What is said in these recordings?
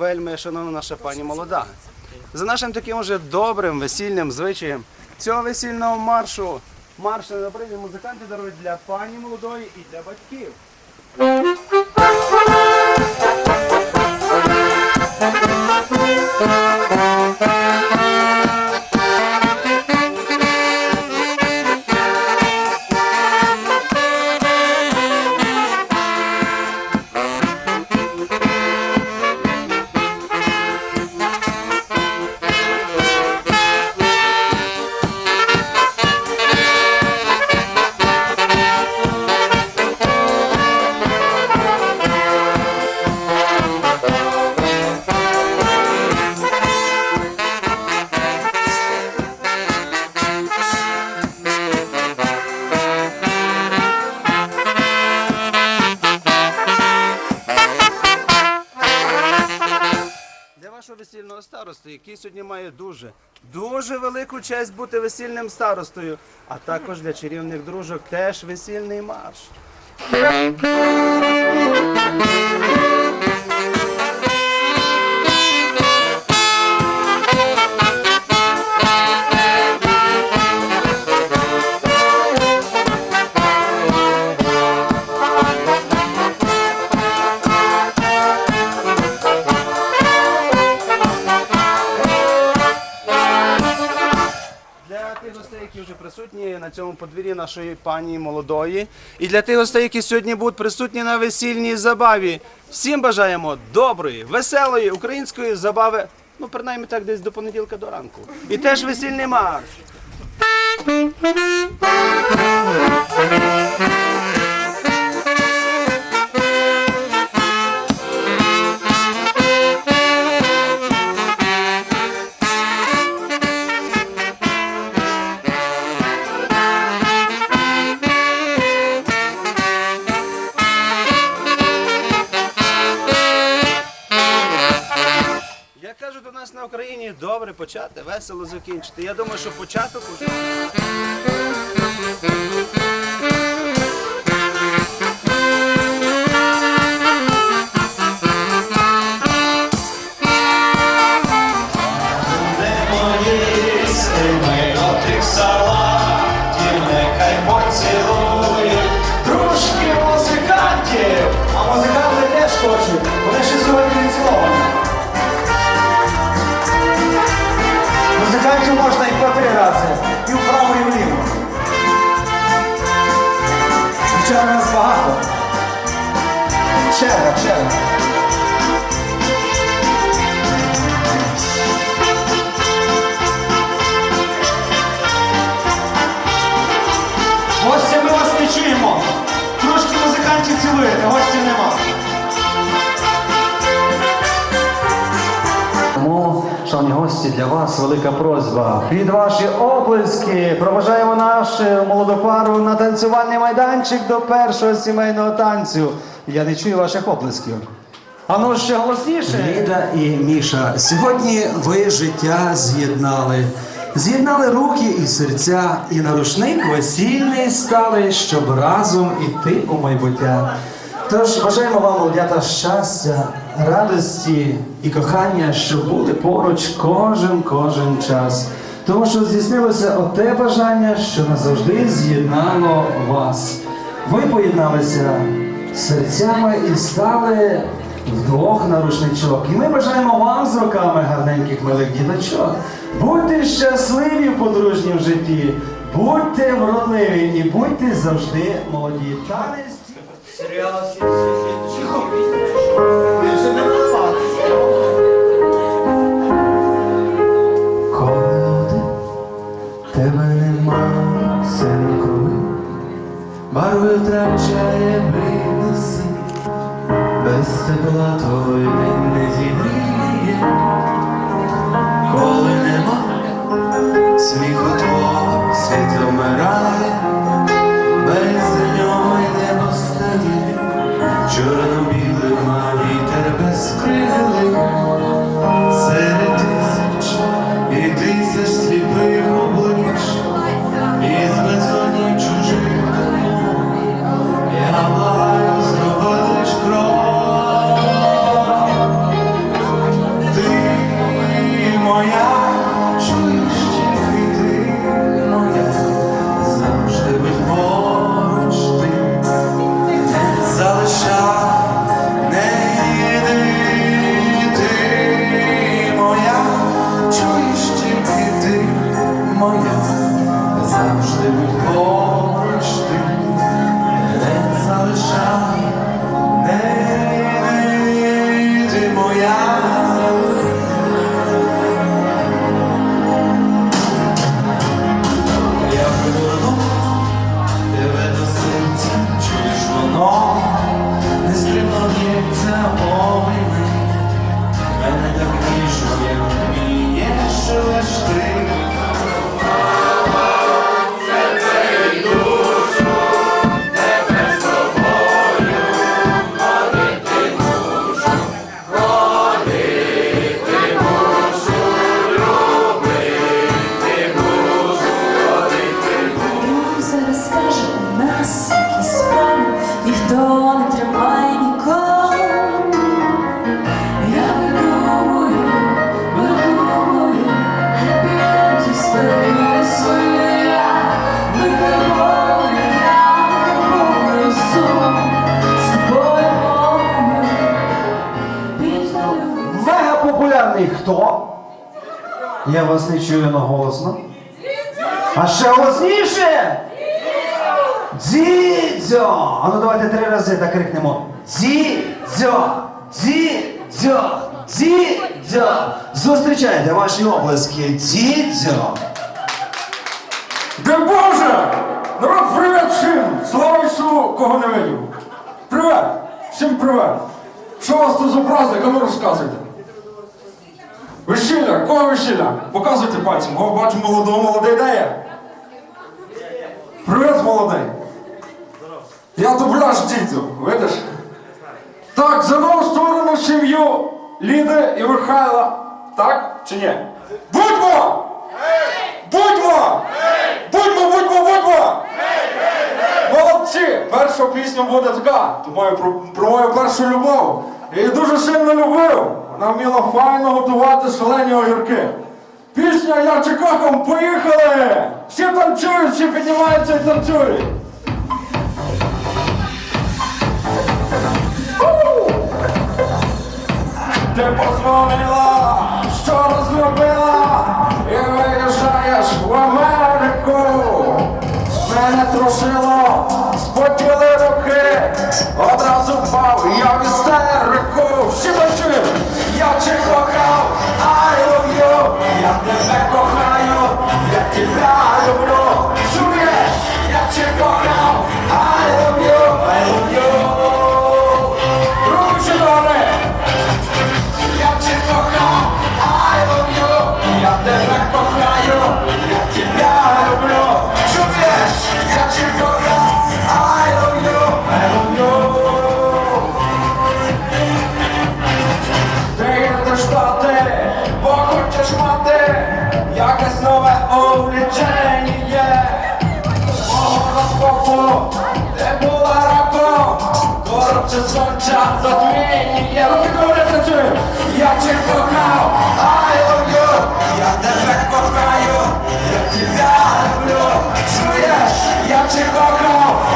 вельми шановна наша пані молода. За нашим таким уже добрим весільним звичаєм цього весільного маршу. Марш на музиканти дарують для пані молодої і для батьків. Який сьогодні має дуже, дуже велику честь бути весільним старостою, а також для чарівних дружок теж весільний марш. На нашої пані молодої, і для тих гостей, які сьогодні будуть присутні на весільній забаві, всім бажаємо доброї, веселої української забави. Ну, принаймні так, десь до понеділка до ранку. І теж весільний марш. Україні добре почати, весело закінчити. Я думаю, що початок уже. Музикантів можна і по три рази, і вправо, і вліво. Вчора нас багато. Черга, черга. Гості, ми вас не чуємо. Трошки музикантів цілуєте, гостів нема. Гості, для вас велика просьба. Під ваші оплески проважаємо нашу молоду пару на танцювальний майданчик до першого сімейного танцю. Я не чую ваших оплесків. А ну ще голосніше. Ліда і Міша, сьогодні ви життя з'єднали. З'єднали руки і серця, і на рушник весільний стали, щоб разом іти у майбуття. Тож бажаємо вам, молодята, щастя, радості і кохання, щоб були поруч кожен кожен час. Тому що здійснилося оте бажання, що назавжди з'єднало вас. Ви поєдналися серцями і стали вдвох на рушничок. І ми бажаємо вам з роками гарненьких милих діточок. Будьте щасливі в подружнім житті, будьте вродливі і будьте завжди молоді. Танець Барви втрачає блідості, без тепла той день не зігріє, коли нема, сміху твого світ замирає, хто? Я вас не чую наголосно. А ще голосніше! Дзідзьо! А ну давайте три рази так крикнемо. Дзідзьо! Дзідзьо! Дзідзьо! Зустрічайте ваші оплески. Дзідзьо! Де Боже! Народ, привіт всім! Слава Ісу, кого не видів! Привіт! Всім привіт! Що у вас тут за праздник? А ну розказуйте. Весілля, кого весілля? Показуйте пальцем. О, бачу молодого, молодий де є? Привіт, молодий! Я дубляж дідю, видиш? Так, за нову сторону сім'ю Ліди і Михайла. Так чи ні? Будьмо! Будьмо! Будьмо, будьмо, будьмо! Молодці! Перша пісня буде така. Про мою першу любов. Я її дуже сильно любив. Вона вміла файно готувати шалені огірки. Пісня Я Чикагом, поїхали! Всі танцюють, всі піднімаються і танцюють. Ти позвонила, що розробила, і виїжджаєш в Америку. Мене трусило, спотіли руки, одразу впав я в увлічення. Мого розкопу, де була танцюємо. Я тебе кохав, I я тебе кохаю, я тебе люблю. Чуєш? Я тебе кохав,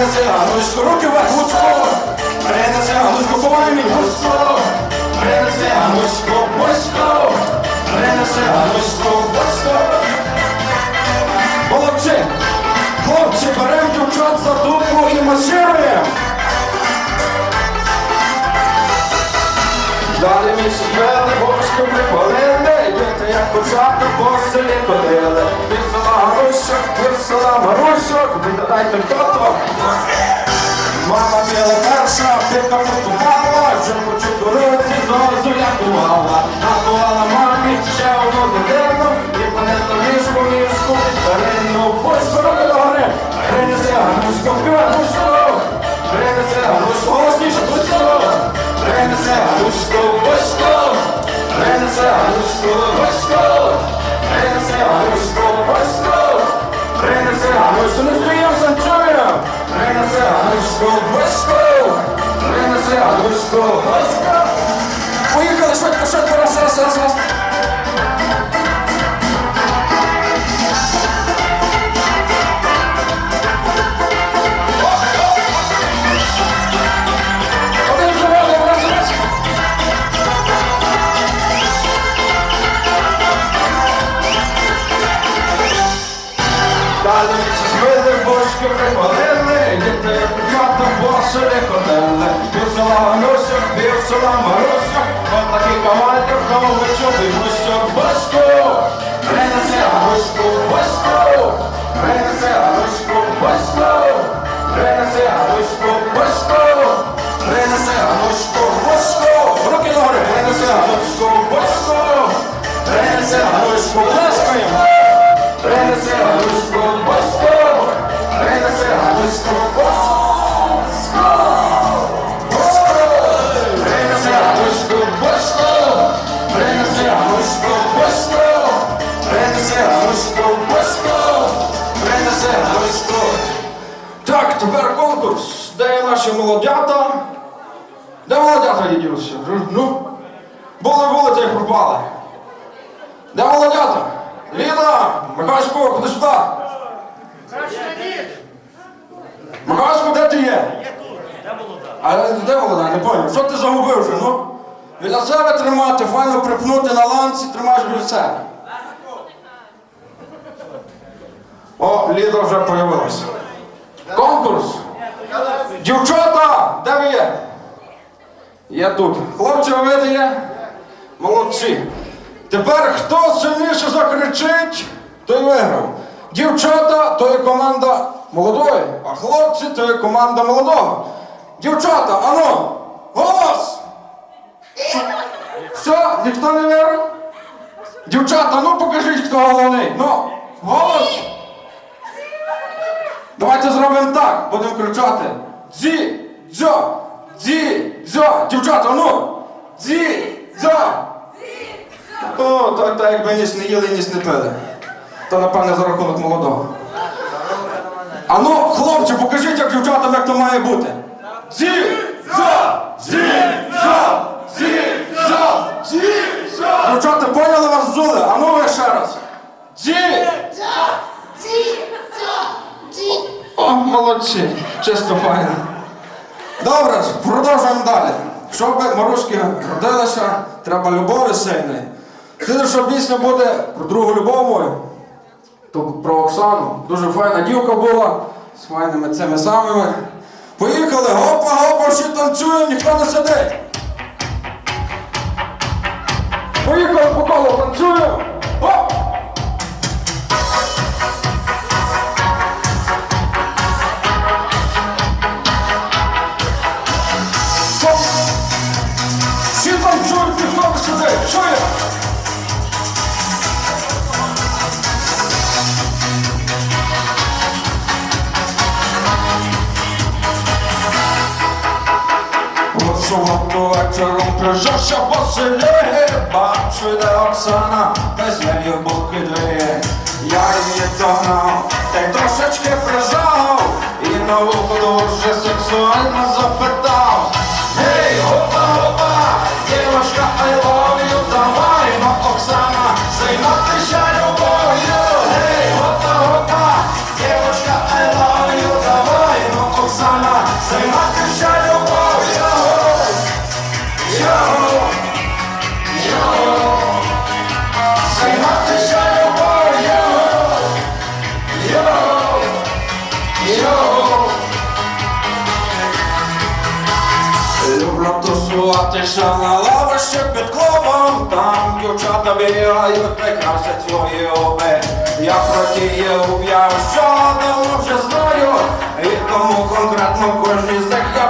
принеси гануську, руки вверх, гусько, принеси гануську, помай мій гусько, принеси гануську, бошко, принеси гануську, бошко. Молодці! Хлопці, берем дівчат за дупу і масируємо. Далі ми били, бочку припалили, діти як початок по селі ходили. Вісела Марусьок, села Марусьок, віддайте хто-то. Мама Гануську, Гуську, принеси Гануську, Гуську. Поїхали швидко, швидко, раз, раз, раз, раз. Боску. Принеси Гануську боску, принеси Гануську боску, принеси Гануську боску, принеси Гануську боску. Руки Гануську боску, принеси Гануську плескаємо. Принеси Гануську боску, принеси Ну, були, та й пропали. Де молодята? Ліда, Михайло, ходи сюди. Михайло, де ти є? А де молода? Не поняв. Що ти загубив вже, ну? Біля себе тримати, файно припнути на ланці, тримаєш біля себе. О, Ліда вже появилася. Конкурс. Дівчата, де ви є? Я тут. Хлопці, ви? Молодці. Тепер хто сильніше закричить, той виграв. Дівчата то є команда молодої, а хлопці то є команда молодого. Дівчата, ану, голос! Все, ніхто не виграв? Дівчата, ну покажіть, хто головний. Ну, голос! Давайте зробимо так, будемо кричати. Дзі, дзьо, дзі, дзьо. Дівчата, ну! Дзі, дзьо. О, так, так, якби ніс не їли, ніс не пили. То, напевне, за рахунок молодого. А ну, хлопці, покажіть, як дівчатам, як то має бути. Дзі, дзьо, дзі, дзьо, дзі, дзьо, дзі, дзьо. Дівчата, поняли вас зули? А ну ви ще раз. Дзі, О, молодці, чисто файно. Добре, продовжуємо далі. Щоб Марушки родилися, треба любові сильної. Слідуюча пісня буде про другу любов мою, то про Оксану. Дуже файна дівка була з файними цими самими. Поїхали, гопа, гопа, всі танцюємо, ніхто не сидить. Поїхали по колу, танцюємо. Суботу вечором прижався по селі, бачу, де Оксана, та з нею булки дві. Я її догнав, та й трошечки прижав, і на вухо дуже сексуально запитав. Гей, опа, опа, дівчинка, I love you, тусуватися лава ще під клубом, там дівчата бігають, прикрасять свої оби. Я про тіє уб'яв, що давно вже знаю, і тому конкретно кожній з них я